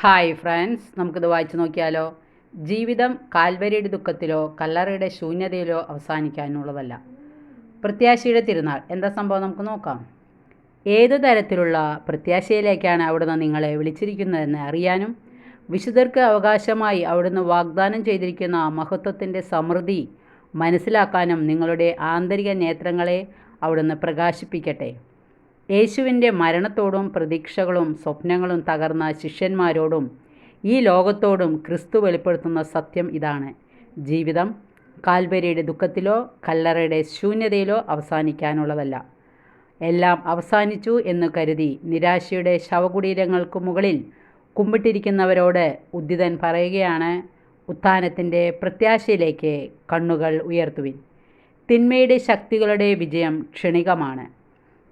Hi friends നമുക്കിത് വായിച്ചു നോക്കിയാലോ? ജീവിതം കാൽവരിയുടെ ദുഃഖത്തിലോ കല്ലറയുടെ ശൂന്യതയിലോ അവസാനിക്കാനുള്ളതല്ല. പ്രത്യാശയുടെ തിരുനാൾ. എന്താ സംഭവം നമുക്ക് നോക്കാം. ഏത് തരത്തിലുള്ള പ്രത്യാശയിലേക്കാണ് അവിടുന്ന് നിങ്ങളെ വിളിച്ചിരിക്കുന്നതെന്ന് അറിയാനും വിശുദ്ധർക്ക് അവകാശമായി അവിടുന്ന് വാഗ്ദാനം ചെയ്തിരിക്കുന്ന മഹത്വത്തിന്റെ സമൃദ്ധി മനസ്സിലാക്കാനും നിങ്ങളുടെ ആന്തരിക നേത്രങ്ങളെ അവിടുന്ന് പ്രകാശിപ്പിക്കട്ടെ. യേശുവിന്റെ മരണത്തോടും പ്രതീക്ഷകളും സ്വപ്നങ്ങളും തകർന്ന ശിഷ്യന്മാരോടും ഈ ലോകത്തോടും ക്രിസ്തു വെളിപ്പെടുത്തുന്ന സത്യം ഇതാണ്. ജീവിതം കാൽവരിയുടെ ദുഃഖത്തിലോ കല്ലറയുടെ ശൂന്യതയിലോ അവസാനിക്കാനുള്ളതല്ല. എല്ലാം അവസാനിച്ചു എന്ന് കരുതി നിരാശയുടെ ശവകുടീരങ്ങൾക്ക് മുകളിൽ കുമ്പിട്ടിരിക്കുന്നവരോട് ഉദ്ദിതൻ പറയുകയാണ് ഉത്ഥാനത്തിന്റെ പ്രത്യാശയിലേക്ക് കണ്ണുകൾ ഉയർത്തുവിൻ. തിന്മയുടെ ശക്തികളുടെ വിജയം ക്ഷണികമാണ്.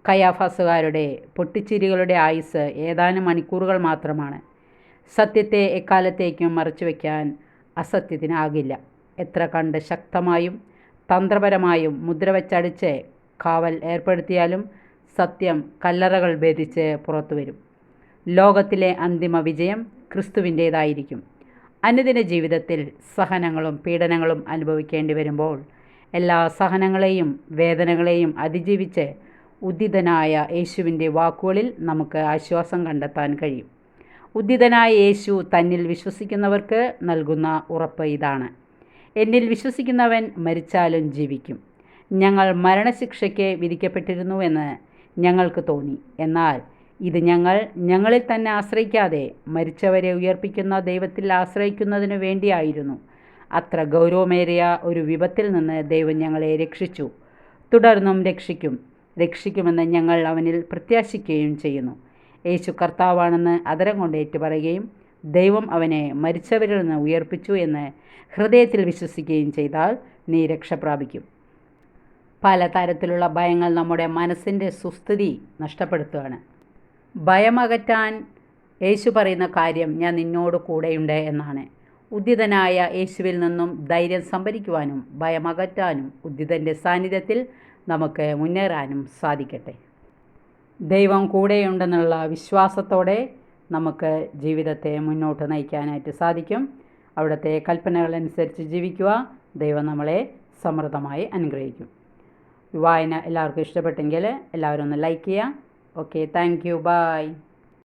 കയാഫാസുകാരുടെ പൊട്ടിച്ചിരികളുടെ ആയുസ് ഏതാനും മണിക്കൂറുകൾ മാത്രമാണ്. സത്യത്തെ എക്കാലത്തേക്കും മറച്ചുവെക്കാൻ അസത്യത്തിനാകില്ല. എത്ര കണ്ട് ശക്തമായും തന്ത്രപരമായും മുദ്ര വച്ചടിച്ച് കാവൽ ഏർപ്പെടുത്തിയാലും സത്യം കല്ലറകൾ ഭേദിച്ച് പുറത്തു വരും ലോകത്തിലെ അന്തിമ വിജയം ക്രിസ്തുവിന്റേതായിരിക്കും. അനുദിന ജീവിതത്തിൽ സഹനങ്ങളും പീഡനങ്ങളും അനുഭവിക്കേണ്ടി വരുമ്പോൾ എല്ലാ സഹനങ്ങളെയും വേദനകളെയും അതിജീവിച്ച് ഉദ്ദിതനായ യേശുവിന്റെ വാക്കുകളിൽ നമുക്ക് ആശ്വാസം കണ്ടെത്താൻ കഴിയും. ഉദ്ദിതനായ യേശു തന്നിൽ വിശ്വസിക്കുന്നവർക്ക് നൽകുന്ന ഉറപ്പ് ഇതാണ്. എന്നിൽ വിശ്വസിക്കുന്നവൻ മരിച്ചാലും ജീവിക്കും. ഞങ്ങൾ മരണശിക്ഷയ്ക്ക് വിധിക്കപ്പെട്ടിരുന്നുവെന്ന് ഞങ്ങൾക്ക് തോന്നി. എന്നാൽ ഇത് ഞങ്ങൾ ഞങ്ങളിൽ തന്നെ ആശ്രയിക്കാതെ മരിച്ചവരെ ഉയർപ്പിക്കുന്ന ദൈവത്തിൽ ആശ്രയിക്കുന്നതിനു വേണ്ടിയായിരുന്നു. അത്ര ഗൗരവമേറിയ ഒരു വിപത്തിൽ നിന്ന് ദൈവം ഞങ്ങളെ രക്ഷിച്ചു. തുടർന്നും രക്ഷിക്കും. രക്ഷിക്കുമെന്ന് ഞങ്ങൾ അവനിൽ പ്രത്യാശിക്കുകയും ചെയ്യുന്നു. യേശു കർത്താവാണെന്ന് അതരം കൊണ്ട് ഏറ്റുപറയുകയും ദൈവം അവനെ മരിച്ചവരിൽ നിന്ന് ഉയർപ്പിച്ചു എന്ന് ഹൃദയത്തിൽ വിശ്വസിക്കുകയും ചെയ്താൽ നീ രക്ഷ പ്രാപിക്കും. പല തരത്തിലുള്ള ഭയങ്ങൾ നമ്മുടെ മനസ്സിന്റെ സുസ്ഥിതി നഷ്ടപ്പെടുത്തുകയാണ്. ഭയമകറ്റാൻ യേശു പറയുന്ന കാര്യം ഞാൻ നിന്നോട് കൂടെയുണ്ട് എന്നാണ്. ഉദ്ധിതനായ യേശുവിൽ നിന്നും ധൈര്യം സംഭരിക്കുവാനും ഭയമകറ്റാനും ഉദ്ധിതന്റെ സാന്നിധ്യത്തിൽ നമുക്ക് മുന്നേറാനും സാധിക്കട്ടെ. ദൈവം കൂടെയുണ്ടെന്നുള്ള വിശ്വാസത്തോടെ നമുക്ക് ജീവിതത്തെ മുന്നോട്ട് നയിക്കാനായിട്ട് സാധിക്കും. അവിടുത്തെ കൽപ്പനകളനുസരിച്ച് ജീവിക്കുക ദൈവം നമ്മളെ സമൃദ്ധമായി അനുഗ്രഹിക്കും. വായന എല്ലാവർക്കും ഇഷ്ടപ്പെട്ടെങ്കിൽ എല്ലാവരും ഒന്ന് ലൈക്ക് ചെയ്യുക. Okay thank you by